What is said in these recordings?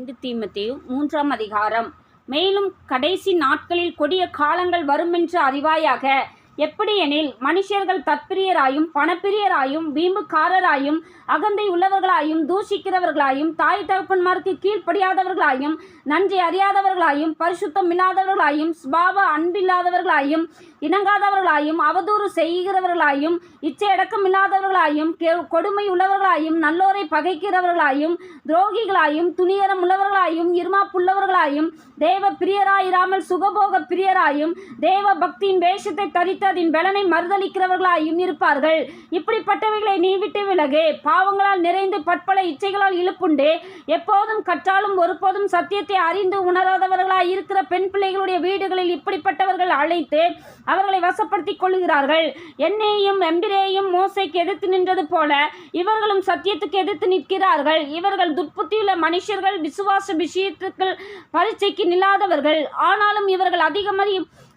ரெண்டு தீமத்தையும் மூன்றாம் அதிகாரம். மேலும் கடைசி நாட்களில் கொடிய காலங்கள் வருமென்று அறிவாயாக எப்படியெனில் மனுஷர்கள் தற்பிரியராயும் பணப்பிரியராயும் வீம்புக்காரராயும் அகந்தை உள்ளவர்களாயும் தூஷிக்கிறவர்களாயும் தாய் தகப்பன்மாருக்கு கீழ்ப்படியாதவர்களாயும் நன்றி அறியாதவர்களாயும் பரிசுத்தம் இல்லாதவர்களாயும் சுபாவ அன்பில்லாதவர்களாயும் இணங்காதவர்களாயும் அவதூறு செய்கிறவர்களாயும் இச்சையடக்கம் இல்லாதவர்களாயும் கெ- கொடுமை உள்ளவர்களாயும் நல்லோரை பகைக்கிறவர்களாயும் துரோகிகளாயும் துணிகரம் உள்ளவர்களாயும் இருமாப்புள்ளவர்களாயும் தேவ பிரியராயிராமல் சுகபோக பிரியராயும் தேவ பக்தியின் வேஷத்தை தரித்த அதன் பலனை மறுதளிக்கிறவர்களாயும் இருப்பார்கள் இப்படிப்பட்டவைகளை நீ விட்டு விலகு. பாவங்களால் நிறைந்து பற்பல இச்சைகளால் இழுப்புண்டு. எப்போதும் கற்றாலும் ஒருபோதும் சத்தியத்தை அறிந்து உணராதவர்களாய் இருக்கிற பெண் பிள்ளைகளுடைய வீடுகளில் இப்படிப்பட்டவர்கள் அழைத்து அவர்களை வசப்படுத்திக் கொள்கிறார்கள். என்னையும் எம்பிரேயும் மோசைக்கு எதிர்த்து நின்றது போல இவர்களும் சத்தியத்துக்கு எதிர்த்து நிற்கிறார்கள். இவர்கள் துர்ப்புத்தியுள்ள மனுஷர்கள் விசுவாச விஷயத்துக்கு பரீட்சைக்கு நில்லாதவர்கள். ஆனாலும் இவர்கள் அதிகமாக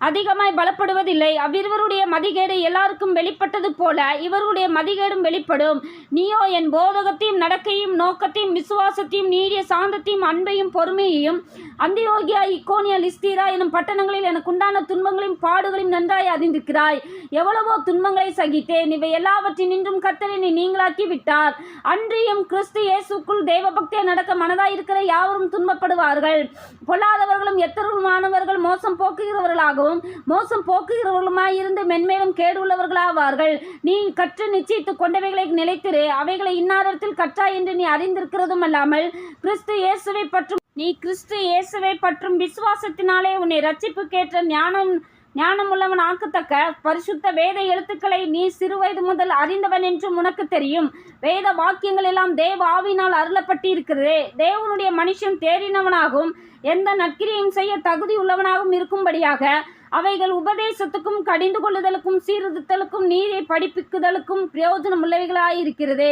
அதிகமாய் பலப்படுவதில்லை. இவருடைய மதிகேடு எல்லாருக்கும் வெளிப்பட்டது போல இவருடைய மதிகேடும் வெளிப்படும். நீயோ என் போதகத்தையும் நடக்கையும் நோக்கத்தையும் விசுவாசத்தையும் நீடிய சாந்தத்தையும் அன்பையும் பொறுமையையும் அந்தியோகியா இக்கோனியா லிஸ்தீரா எனும் பட்டணங்களில் எனக்கு உண்டான துன்பங்களையும் பாடுகளையும் நன்றாய் அறிந்திருக்கிறாய். எவ்வளவோ துன்பங்களை சகித்தேன். இவை எல்லாவற்றினின்றும் கர்த்தரை நீ நீங்களாக்கி விட்டார். அன்றியும் கிறிஸ்து இயேசுக்குள் தேவபக்தியை நடக்க மனதாயிருக்கிற யாவரும் துன்பப்படுவார்கள். பொல்லாதவர்களும் எத்தருமானவர்கள் மோசம் போக்குகிறவர்களாகவும் மோசம் போக்குகிறவர்களுமாய் இருந்து மென்மேலும் கேடுள்ளவர்களாவார்கள். நீ கற்று நிச்சயித்துக் கொண்டவைகளை நிலைத்திரு. அவைகளை இன்னாரத்தில் கற்றா என்று நீ அறிந்திருக்கிறதும் அல்லாமல் கிறிஸ்து இயேசுவை பற்றும் நீ கிறிஸ்து இயேசுவை பற்றும் விசுவாசத்தினாலே உன்னை ரட்சிப்புக்கேற்ற ஞானம் ஞானமுள்ளவன் ஆக்கத்தக்க பரிசுத்த வேத எழுத்துக்களை நீ சிறுவயது முதல் அறிந்தவன் என்றும் உனக்கு தெரியும். வேத வாக்கியங்கள் எல்லாம் தேவ ஆவினால் அருளப்பட்டிருக்கிறதே. தேவனுடைய மனுஷன் தேறினவனாகவும் எந்த நற்கிரியும் செய்ய தகுதி உள்ளவனாகவும் இருக்கும்படியாக அவைகள் உபதேசத்துக்கும் கடிந்து கொள்ளுதலுக்கும் சீர்திருத்தலுக்கும் நீரை படிப்பிக்குதலுக்கும் பிரயோஜனம் உள்ளவைகளாயிருக்கிறது